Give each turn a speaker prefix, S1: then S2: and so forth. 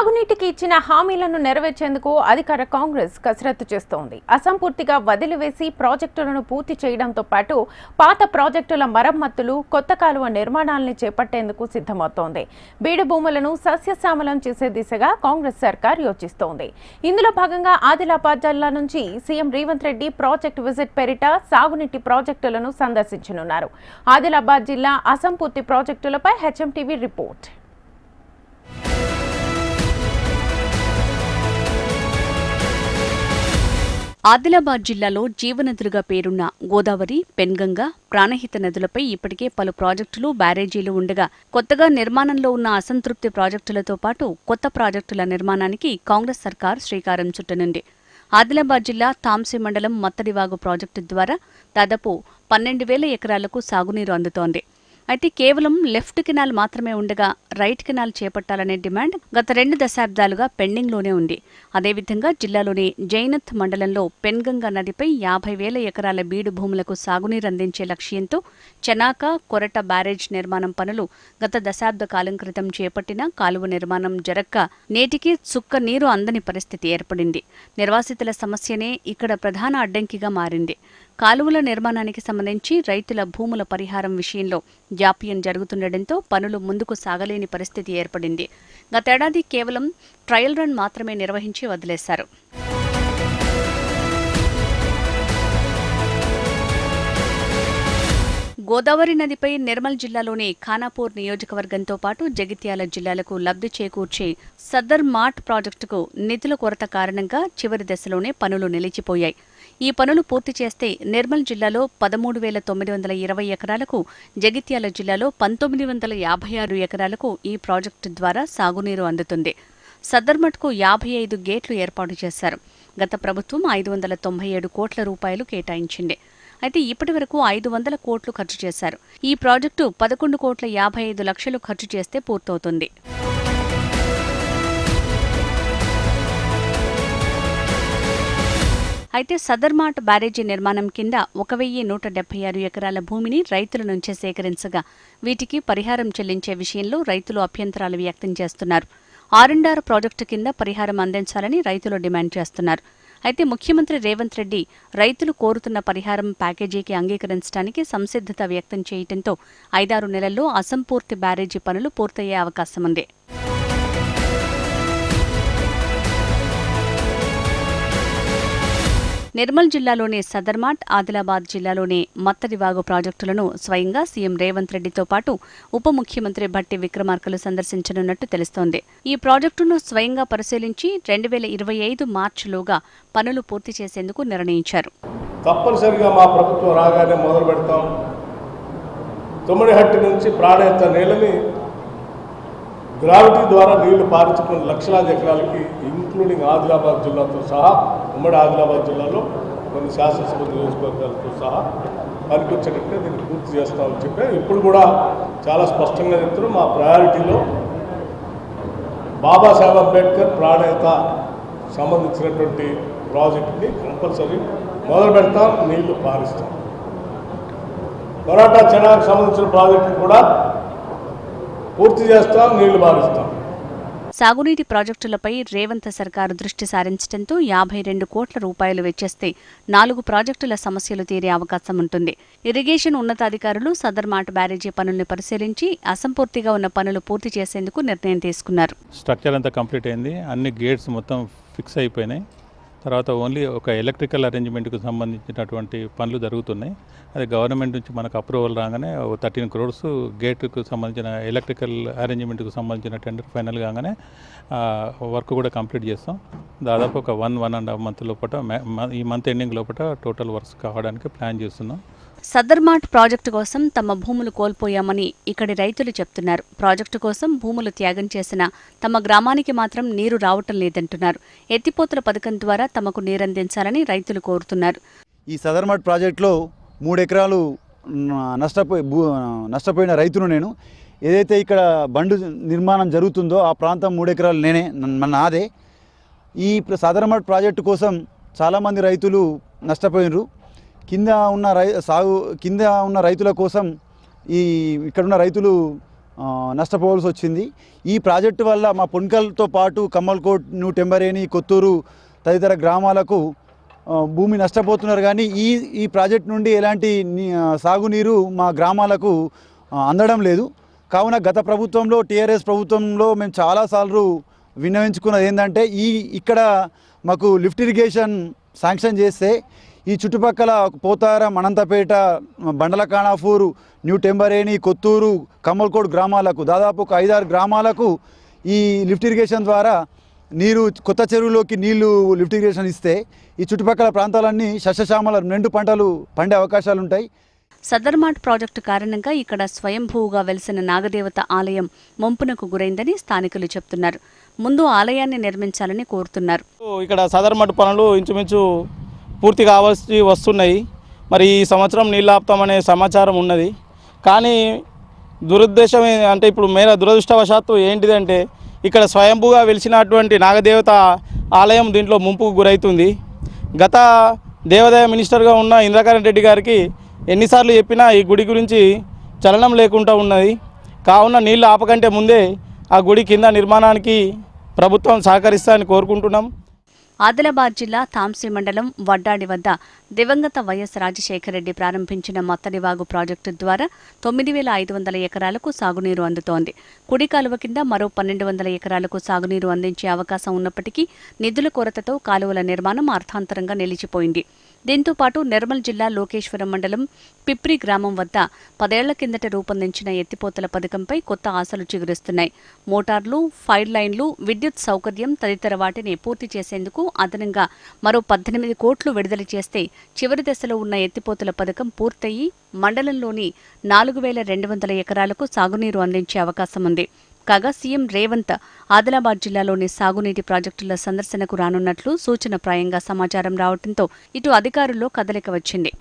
S1: సాగునీటికి ఇచ్చిన హామీలను నెరవేర్చేందుకు అధికార కాంగ్రెస్ కసరత్తు చేస్తోంది. అసంపూర్తిగా వదిలివేసి ప్రాజెక్టులను పూర్తి చేయడంతో పాటు పాత ప్రాజెక్టుల మరమ్మతులు కొత్త కాలువ నిర్మాణాలను చేపట్టేందుకు సిద్ధమవుతోంది. బీడు భూములను సస్యశ్యామలం చేసే దిశగా కాంగ్రెస్ సర్కార్ యోచిస్తోంది. ఇందులో భాగంగా ఆదిలాబాద్ జిల్లా నుంచి CM Revanth Reddy project visit పేరిట సాగునీటి ప్రాజెక్టులను సందర్శించనున్నారు. ఆదిలాబాద్ జిల్లా అసంపూర్తి ప్రాజెక్టులపై హెచ్ఎంటీవీ రిపోర్ట్.
S2: ఆదిలాబాద్ జిల్లాలో జీవనదులుగా పేరున్న గోదావరి పెన్గంగ ప్రాణహిత నదులపై ఇప్పటికే పలు ప్రాజెక్టులు బ్యారేజీలు ఉండగా కొత్తగా నిర్మాణంలో ఉన్న అసంతృప్తి ప్రాజెక్టులతో పాటు కొత్త ప్రాజెక్టుల నిర్మాణానికి కాంగ్రెస్ సర్కార్ శ్రీకారం చుట్టనుంది. ఆదిలాబాద్ జిల్లా తాంసీ మండలం మత్తడివాగు ప్రాజెక్టు ద్వారా దాదాపు పన్నెండు వేల ఎకరాలకు సాగునీరు అందుతోంది. అయితే కేవలం లెఫ్ట్ కెనాల్ మాత్రమే ఉండగా రైట్ కెనాల్ చేపట్టాలనే డిమాండ్ గత రెండు దశాబ్దాలుగా పెండింగ్లోనే ఉంది. అదేవిధంగా జిల్లాలోని జైనత్ మండలంలో పెన్గంగా నదిపై యాభై వేల ఎకరాల బీడు భూములకు సాగునీరు అందించే లక్ష్యంతో చెనాక కొరట బ్యారేజ్ నిర్మాణం పనులు గత దశాబ్ద కాలం క్రితం చేపట్టిన కాలువ నిర్మాణం జరక్క నేటికి చుక్క నీరు అందని పరిస్థితి ఏర్పడింది. నిర్వాసితుల సమస్యనే ఇక్కడ ప్రధాన అడ్డంకిగా మారింది. కాలువల నిర్మాణానికి సంబంధించి రైతుల భూముల పరిహారం విషయంలో జాప్యం జరుగుతుండటంతో పనులు ముందుకు సాగలేని పరిస్థితి ఏర్పడింది. గతేడాది కేవలం ట్రయల్ రన్ మాత్రమే నిర్వహించి వదిలేశారు. గోదావరి నదిపై నిర్మల్ జిల్లాలోని ఖానాపూర్ నియోజకవర్గంతో పాటు జగిత్యాల జిల్లాలకు లబ్ధి చేకూర్చే సదర్ మార్ట్ ప్రాజెక్టుకు నిధుల కొరత కారణంగా చివరి దశలోనే పనులు నిలిచిపోయాయి. ఈ పనులు పూర్తి చేస్తే నిర్మల్ జిల్లాలో పదమూడు వేల తొమ్మిది వందల ఇరవై ఎకరాలకు జగిత్యాల జిల్లాలో పంతొమ్మిది వందల యాభై ఆరు ఎకరాలకు ఈ ప్రాజెక్టు ద్వారా సాగునీరు అందుతుంది. సద్దర్మట్కు యాభై ఐదు గేట్లు ఏర్పాటు చేశారు. గత ప్రభుత్వం ఐదు వందల తొంభై ఏడు కోట్ల రూపాయలు కేటాయించింది. అయితే ఇప్పటి వరకు ఐదు వందల కోట్లు ఖర్చు చేశారు. ఈ ప్రాజెక్టు పదకొండు కోట్ల యాభై ఐదు లక్షలు ఖర్చు చేస్తే పూర్తవుతుంది. అయితే సదర్మాట్ బ్యారేజీ నిర్మాణం కింద ఒక వెయ్యి నూట డెబ్బై ఆరు ఎకరాల భూమిని రైతుల నుంచే సేకరించగా వీటికి పరిహారం చెల్లించే విషయంలో రైతులు అభ్యంతరాలు వ్యక్తం చేస్తున్నారు. ఆర్ఎండ్ఆర్ ప్రాజెక్టు కింద పరిహారం అందించాలని రైతులు డిమాండ్ చేస్తున్నారు. అయితే ముఖ్యమంత్రి రేవంత్ రెడ్డి రైతులు కోరుతున్న పరిహారం ప్యాకేజీకి అంగీకరించడానికి సంసిద్ధత వ్యక్తం చేయడంతో ఐదారు నెలల్లో అసంపూర్తి బ్యారేజీ పనులు పూర్తయ్యే అవకాశం ఉంది నిర్మల్ జిల్లాలోని సదర్మాట్ ఆదిలాబాద్ జిల్లాలోని మత్తడివాగు ప్రాజెక్టులను స్వయంగా సీఎం రేవంత్ రెడ్డితో పాటు ఉప ముఖ్యమంత్రి భట్టి విక్రమార్కలు సందర్శించనున్నట్టు తెలుస్తోంది. ఈ ప్రాజెక్టును స్వయంగా పరిశీలించి రెండు వేల ఇరవై ఐదు మార్చిలోగా పనులు పూర్తి చేసేందుకు నిర్ణయించారు.
S3: తప్పనిసరిగా మా ప్రభుత్వం రాగానే మొదలు పెడతాం. తుమ్మడిహట్టి నుంచి ప్రాణేత నీళ్ళని గ్రావిటీ ద్వారా నీళ్ళు పారించుకున్న లక్షలాది ఎకరాలకి ఇంక్లూడింగ్ ఆదిలాబాద్ జిల్లాతో సహా ఉమ్మడి ఆదిలాబాద్ జిల్లాలో కొన్ని శాసనసభ నియోజకవర్గాలతో సహా పనికొచ్చేటట్టే దీన్ని పూర్తి చేస్తామని చెప్పి ఇప్పుడు కూడా చాలా స్పష్టంగా చెప్తున్నారు. మా ప్రయారిటీలో బాబాసాహెబ్ అంబేద్కర్ ప్రాణేత సంబంధించినటువంటి ప్రాజెక్ట్ని కంపల్సరీ మొదలు పెడతాం నీళ్ళు పారిస్తాం. మరాఠా చెనాకు సంబంధించిన ప్రాజెక్టుని కూడా పూర్తి చేస్తాం నీళ్ళు పారిస్తాం.
S2: సాగునీటి ప్రాజెక్టులపై రేవంత్ సర్కారు దృష్టి సారించడంతో యాభై రెండు కోట్ల రూపాయలు వెచ్చేస్తే నాలుగు ప్రాజెక్టుల సమస్యలు తీరే అవకాశం ఉంటుంది. ఇరిగేషన్ ఉన్నతాధికారులు సదర్మాట్ బ్యారేజీ పనుల్ని పరిశీలించి అసంపూర్తిగా ఉన్న పనులు పూర్తి చేసేందుకు నిర్ణయం తీసుకున్నారు.
S4: స్ట్రక్చర్ అంతా కంప్లీట్ అయింది. అన్ని గేట్స్ మొత్తం ఫిక్స్ అయిపోయినాయి. తర్వాత ఓన్లీ ఒక ఎలక్ట్రికల్ అరేంజ్మెంట్కు సంబంధించినటువంటి పనులు జరుగుతున్నాయి. అది గవర్నమెంట్ నుంచి మనకు అప్రూవల్ రాగానే థర్టీన్ క్రోర్స్ గేట్కు సంబంధించిన ఎలక్ట్రికల్ అరేంజ్మెంట్కు సంబంధించిన టెండర్ ఫైనల్ కాగానే వర్క్ కూడా కంప్లీట్ చేస్తాం. దాదాపు ఒక one one and half month లోపల మ- ఈ మంత్ ఎండింగ్ లోపల టోటల్ వర్క్స్ కావడానికి ప్లాన్ చేస్తున్నాం.
S2: సదర్మాట్ ప్రాజెక్టు కోసం తమ భూములు కోల్పోయామని ఇక్కడి రైతులు చెప్తున్నారు. ప్రాజెక్టు కోసం భూములు త్యాగం చేసిన తమ గ్రామానికి మాత్రం నీరు రావటం లేదంటున్నారు. ఎత్తిపోతల పథకం ద్వారా తమకు నీరందించాలని రైతులు కోరుతున్నారు.
S5: ఈ సదర్మాట్ ప్రాజెక్టులో మూడు ఎకరాలు నష్టపోయి భూ నష్టపోయిన రైతును నేను. ఏదైతే ఇక్కడ బండు నిర్మాణం జరుగుతుందో ఆ ప్రాంతం మూడు ఎకరాలు నేనే నాదే. ఈ సదర్మాట్ ప్రాజెక్టు కోసం చాలామంది రైతులు నష్టపోయినరు. కింద ఉన్న రై సాగు కింద ఉన్న రైతుల కోసం ఈ ఇక్కడున్న రైతులు నష్టపోవాల్సి వచ్చింది. ఈ ప్రాజెక్టు వల్ల మా పొన్కల్తో పాటు కమ్మల్కోట్ న్యూ టెంబరేని కొత్తూరు తదితర గ్రామాలకు భూమి నష్టపోతున్నారు. కానీ ఈ ఈ ప్రాజెక్ట్ నుండి ఎలాంటి సాగునీరు మా గ్రామాలకు అందడం లేదు. కావున గత ప్రభుత్వంలో టీఆర్ఎస్ ప్రభుత్వంలో మేము చాలాసార్లు విన్నవించుకున్నది ఏంటంటే ఈ ఇక్కడ మాకు లిఫ్ట్ ఇరిగేషన్ శాంక్షన్ చేస్తే ఈ చుట్టుపక్కల పోతారం అనంతపేట బండలకాణాపూర్ న్యూ టెంబరేని కొత్తూరు కమ్మల్కోడ్ గ్రామాలకు దాదాపు ఒక ఐదారు గ్రామాలకు ఈ లిఫ్ట్ ఇరిగేషన్ ద్వారా నీరు కొత్త చెరువులోకి నీళ్ళు లిఫ్ట్ ఇరిగేషన్ ఇస్తే ఈ చుట్టుపక్కల ప్రాంతాలన్నీ సస్యశ్యామల రెండు పంటలు పండే అవకాశాలు ఉంటాయి
S2: సదర్మాట్ ప్రాజెక్టు కారణంగా ఇక్కడ స్వయంభూగా వెలిసిన నాగదేవత ఆలయం ముంపునకు గురైందని స్థానికులు చెప్తున్నారు. ముందు ఆలయాన్ని నిర్మించాలని కోరుతున్నారు.
S6: ఇక్కడ సదర్మట్టు పనులు ఇంచుమించు పూర్తి కావాల్సి వస్తున్నాయి. మరి ఈ సంవత్సరం నీళ్ళు అనే సమాచారం ఉన్నది. కానీ దురుద్దేశం అంటే ఇప్పుడు మేర దురదృష్టవశాత్తు ఏంటిదంటే ఇక్కడ స్వయంభూగా వెలిసినటువంటి నాగదేవత ఆలయం దీంట్లో ముంపుకు గురవుతుంది గత దేవాదాయ మినిస్టర్గా ఉన్న ఇంద్రకరణ్ రెడ్డి గారికి ఎన్నిసార్లు చెప్పినా ఈ గుడి గురించి చలనం లేకుండా ఉన్నది. కావున నీళ్ళు ఆపకంటే ముందే ఆ గుడి కింద నిర్మాణానికి ప్రభుత్వం సహకరిస్తారని కోరుకుంటున్నాం.
S2: ఆదిలాబాద్ జిల్లా తాంసీ మండలం వడ్డాడి వద్ద దివంగత వైఎస్ రాజశేఖర రెడ్డి ప్రారంభించిన మత్తడివాగు ప్రాజెక్టు ద్వారా తొమ్మిది వేల ఐదు వందల ఎకరాలకు సాగునీరు అందుతోంది. కుడి కాలువ కింద మరో పన్నెండు వందల ఎకరాలకు సాగునీరు అందించే అవకాశం ఉన్నప్పటికీ నిధుల కొరతతో కాలువల నిర్మాణం అర్థాంతరంగా నిలిచిపోయింది. దీంతో పాటు నిర్మల్ జిల్లా లోకేశ్వరం మండలం పిప్రి గ్రామం వద్ద పదేళ్ళ కిందట రూపొందించిన ఎత్తిపోతల పథకంపై కొత్త ఆశలు చిగురిస్తున్నాయి. మోటార్లు ఫైర్ లైన్లు విద్యుత్ సౌకర్యం తదితర వాటిని పూర్తి చేసేందుకు అదనంగా మరో పద్దెనిమిది కోట్లు విడుదల చేస్తే చివరి దశలో ఉన్న ఎత్తిపోతుల పథకం పూర్తయి మండలంలోని నాలుగు వేల రెండు వందల ఎకరాలకు సాగునీరు అందించే అవకాశం ఉంది. కాగా సీఎం రేవంత్ ఆదిలాబాద్ జిల్లాలోని సాగునీటి ప్రాజెక్టుల సందర్శనకు రానున్నట్లు సూచనప్రాయంగా సమాచారం రావడంతో ఇటు అధికారుల్లో కదలిక వచ్చింది.